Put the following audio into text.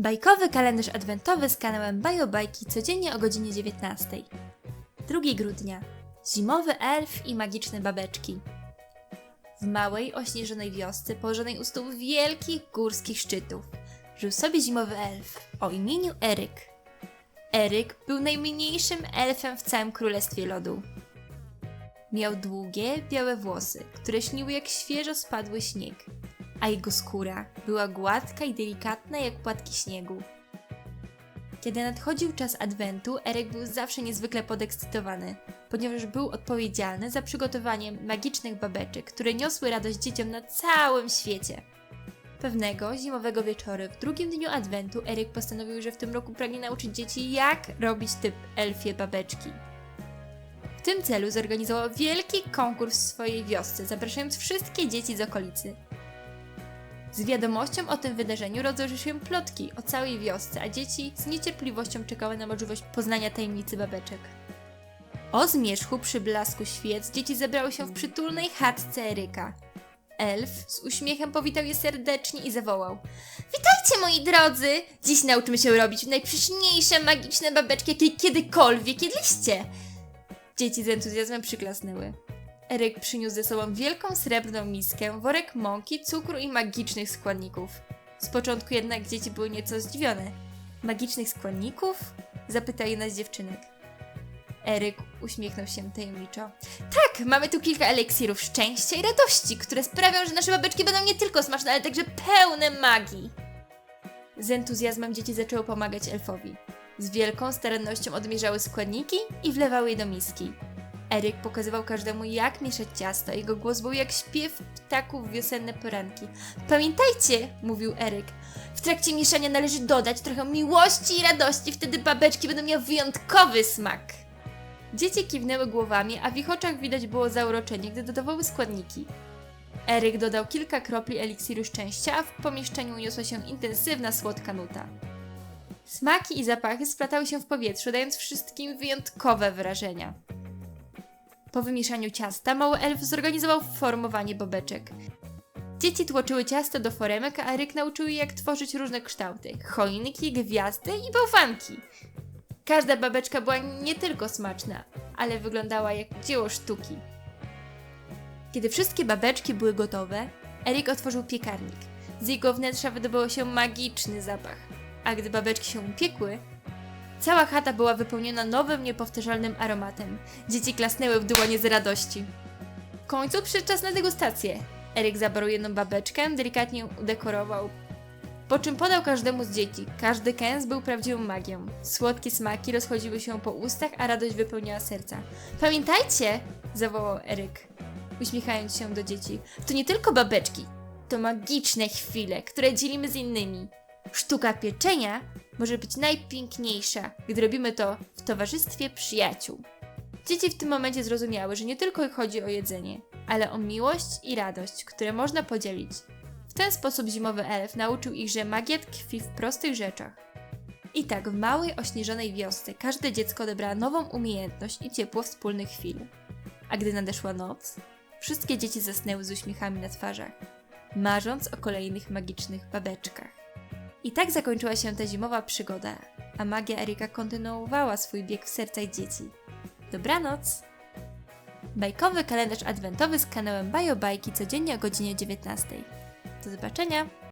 Bajkowy kalendarz adwentowy z kanałem Bajobajki codziennie o godzinie 19. 2 grudnia. Zimowy elf i magiczne babeczki. W małej, ośnieżonej wiosce położonej u stóp wielkich górskich szczytów żył sobie zimowy elf o imieniu Eryk. Eryk był najmniejszym elfem w całym Królestwie Lodu. Miał długie, białe włosy, które śniły jak świeżo spadły śnieg, a jego skóra była gładka i delikatna jak płatki śniegu. Kiedy nadchodził czas adwentu, Eryk był zawsze niezwykle podekscytowany, ponieważ był odpowiedzialny za przygotowanie magicznych babeczek, które niosły radość dzieciom na całym świecie. Pewnego zimowego wieczoru, w drugim dniu adwentu, Eryk postanowił, że w tym roku pragnie nauczyć dzieci, jak robić typ elfie babeczki. W tym celu zorganizował wielki konkurs w swojej wiosce, zapraszając wszystkie dzieci z okolicy. Z wiadomością o tym wydarzeniu rozeszły się plotki o całej wiosce, a dzieci z niecierpliwością czekały na możliwość poznania tajemnicy babeczek. O zmierzchu przy blasku świec dzieci zebrały się w przytulnej chatce Eryka. Elf z uśmiechem powitał je serdecznie i zawołał: Witajcie moi drodzy! Dziś nauczymy się robić najprzeczniejsze magiczne babeczki, jakie kiedykolwiek jedliście! Dzieci z entuzjazmem przyklasnęły. Eryk przyniósł ze sobą wielką srebrną miskę, worek mąki, cukru i magicznych składników. Z początku jednak dzieci były nieco zdziwione. Magicznych składników? Zapytał jedna z dziewczynek. Eryk uśmiechnął się tajemniczo. Tak, mamy tu kilka eliksirów szczęścia i radości, które sprawią, że nasze babeczki będą nie tylko smaczne, ale także pełne magii. Z entuzjazmem dzieci zaczęły pomagać elfowi. Z wielką starannością odmierzały składniki i wlewały je do miski. Eryk pokazywał każdemu, jak mieszać ciasto. Jego głos był jak śpiew ptaków w wiosenne poranki. Pamiętajcie, mówił Eryk, w trakcie mieszania należy dodać trochę miłości i radości, wtedy babeczki będą miały wyjątkowy smak. Dzieci kiwnęły głowami, a w ich oczach widać było zauroczenie, gdy dodawały składniki. Eryk dodał kilka kropli eliksiru szczęścia, a w pomieszczeniu uniosła się intensywna, słodka nuta. Smaki i zapachy splatały się w powietrzu, dając wszystkim wyjątkowe wrażenia. Po wymieszaniu ciasta mały elf zorganizował formowanie bobeczek. Dzieci tłoczyły ciasto do foremek, a Eryk nauczył je jak tworzyć różne kształty. Choinki, gwiazdy i bałwanki. Każda babeczka była nie tylko smaczna, ale wyglądała jak dzieło sztuki. Kiedy wszystkie babeczki były gotowe, Eryk otworzył piekarnik. Z jego wnętrza wydobył się magiczny zapach. A gdy babeczki się upiekły, Cała chata była wypełniona nowym, niepowtarzalnym aromatem. Dzieci klasnęły w dłonie z radości. W końcu przyszedł czas na degustację. Eryk zabrał jedną babeczkę, delikatnie udekorował, po czym podał każdemu z dzieci. Każdy kęs był prawdziwą magią. Słodkie smaki rozchodziły się po ustach, a radość wypełniała serca. Pamiętajcie! zawołał Eryk, uśmiechając się do dzieci. To nie tylko babeczki, to magiczne chwile, które dzielimy z innymi. Sztuka pieczenia może być najpiękniejsza, gdy robimy to w towarzystwie przyjaciół. Dzieci w tym momencie zrozumiały, że nie tylko chodzi o jedzenie, ale o miłość i radość, które można podzielić. W ten sposób zimowy elf nauczył ich, że magia tkwi w prostych rzeczach. I tak w małej, ośnieżonej wiosce każde dziecko odebrało nową umiejętność i ciepło wspólnych chwil. A gdy nadeszła noc, wszystkie dzieci zasnęły z uśmiechami na twarzach, marząc o kolejnych magicznych babeczkach. I tak zakończyła się ta zimowa przygoda, a magia Erika kontynuowała swój bieg w sercach dzieci. Dobranoc! Bajkowy kalendarz adwentowy z kanałem Bajobajki codziennie o godzinie 19. Do zobaczenia!